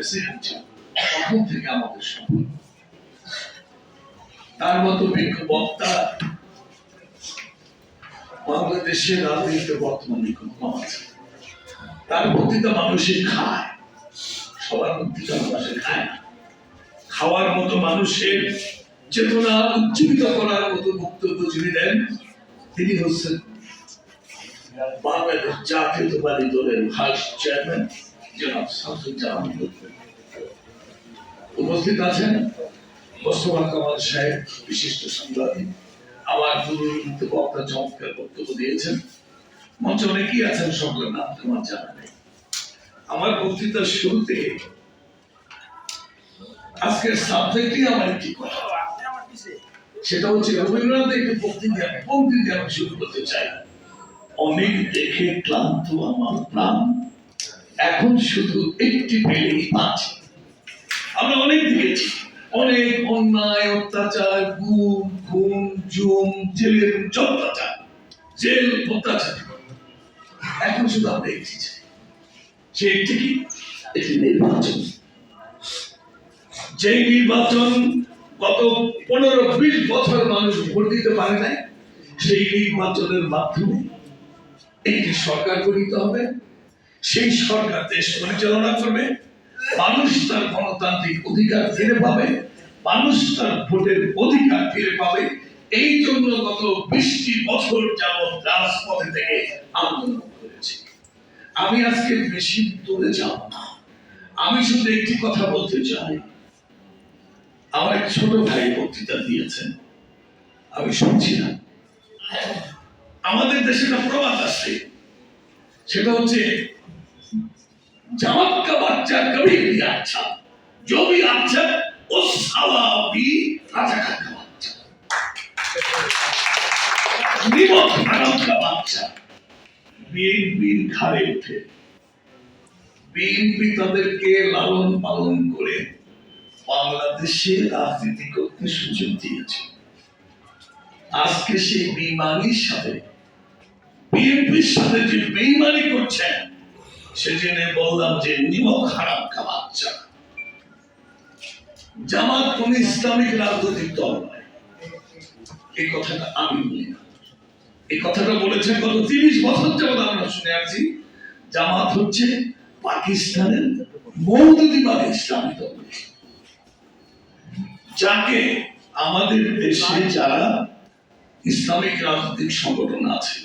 President তখন থেকে আমাদের তার মতো বিজ্ঞ বক্তা বাংলাদেশের রাজনীতিতে বর্তমানে কম আছে। তার খায়। সবার খায় না। খাওয়ার মতো মানুষের চেতনা উজ্জীবিত করার মতো বক্তব্য যিনি দেন, তিনি হচ্ছেন বাংলাদেশ জাতীয়তাবাদী দলের ভাইস চেয়ারম্যান। উপস্থিত আছেন মোস্তফা কামাল সাহেব, বিশিষ্ট সাংবাদিক। আমার পূর্ববর্তী বক্তা চমৎকার বক্তব্য দিয়েছেন। মঞ্চে অনেকেই আছেন, সকলের নাম তোমার জানা নেই। আমার বক্তৃতার শুরুতে আজকের সাবজেক্টই আমার একটি কথা। সেটা হচ্ছে রবীন্দ্রনাথ একটি বক্তৃতা পঙ্ক্তি দিয়ে আমি শুরু করতে চাই অনেক দেখে ক্লান্ত আমার প্রাণ। এখন শুধু একটি পেলেই আছে। আমরা অনেক দেখেছি, অনেক অন্যায়, অত্যাচার, গুম, খুন, জুম, জেলের অত্যাচার, জেল অত্যাচার। এখন শুধু আমরা একটি সে একটি কি? একটি নির্বাচন। যে নির্বাচন গত পনেরো, বিশ বছর মানুষ ভোট দিতে পারে নাই, সেই নির্বাচনের মাধ্যমে একটি সরকার গঠিত হবে সেই সরকার দেশ পরিচালনা করবে, মানুষ তার গণতান্ত্রিক অধিকার ফিরে পাবে, মানুষ তার ভোটের অধিকার ফিরে পাবে। এই জন্য গত বিশটি বছর যাবৎ রাজপথে থেকে আন্দোলন করেছি। আমি আজকে বেশি দূরে যাব না। আমি শুধু একটি কথা বলতে চাই। আমার এক ছোট ভাই বক্তৃতা দিয়েছেন। আমি শুনছি না। আমাদের দেশে একটা প্রবাদ আছে। সেটা হচ্ছে জামাত का बच्चा कभी भी अच्छा जो भी अच्छा उस साला भी राजा का बच्चा নিমক হারাম का বাচ্চা বিএনপির ঘাড়ে উঠে বিএনপি তাদেরকে লালন পালন করে বাংলাদেশে রাজনীতি করতে সুযোগ দিয়েছে আজকে সেই বেইমানির সাথে বিএনপির সাথে যে বেইমানি বললাম যে খাওয়াচ্ছা জামাত কোন ইসলামিক রাজনৈতিক দল এই কথাটা আমি বলি না। এই কথাটা বলেছেন গত তিরিশ বছর যাবৎ আমরা শুনে আসছি, জামাত হচ্ছে পাকিস্তানের মৌদুদিবাদ ইসলামী দল। যাকে আমাদের দেশে যারা ইসলামিক রাজনৈতিক সংগঠন আছে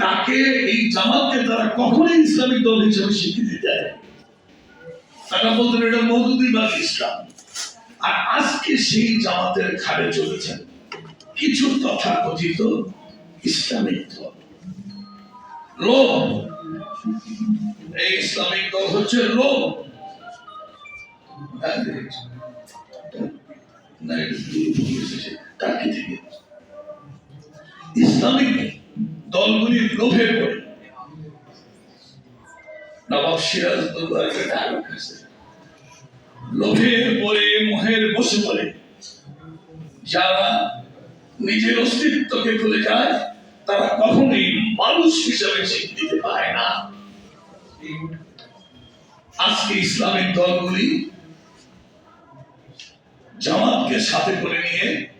তাকে এই জামাতকে তারা কখনোই ইসলামিক দল হিসেবে স্বীকৃতি দেয় তারা বলতেন, এটা ইসলাম আর আজকে সেই জামাতের চলেছেন কিছু ইসলামিক দল। লোভ এই ইসলামিক দল হচ্ছে লোভ টার্কি থেকে। ইসলামিক দলগুলির লোভে পড়ে। নবাব সিরাজ ডায়লগ আছে। লোভের পরে মোহের বসে পড়ে। যারা নিজের অস্তিত্বকে ভুলে যায়, তারা কখনোই মানুষ হিসাবে স্বীকৃতি পায় না। আজকে ইসলামিক দলগুলি জামাতকে সাথে করে নিয়ে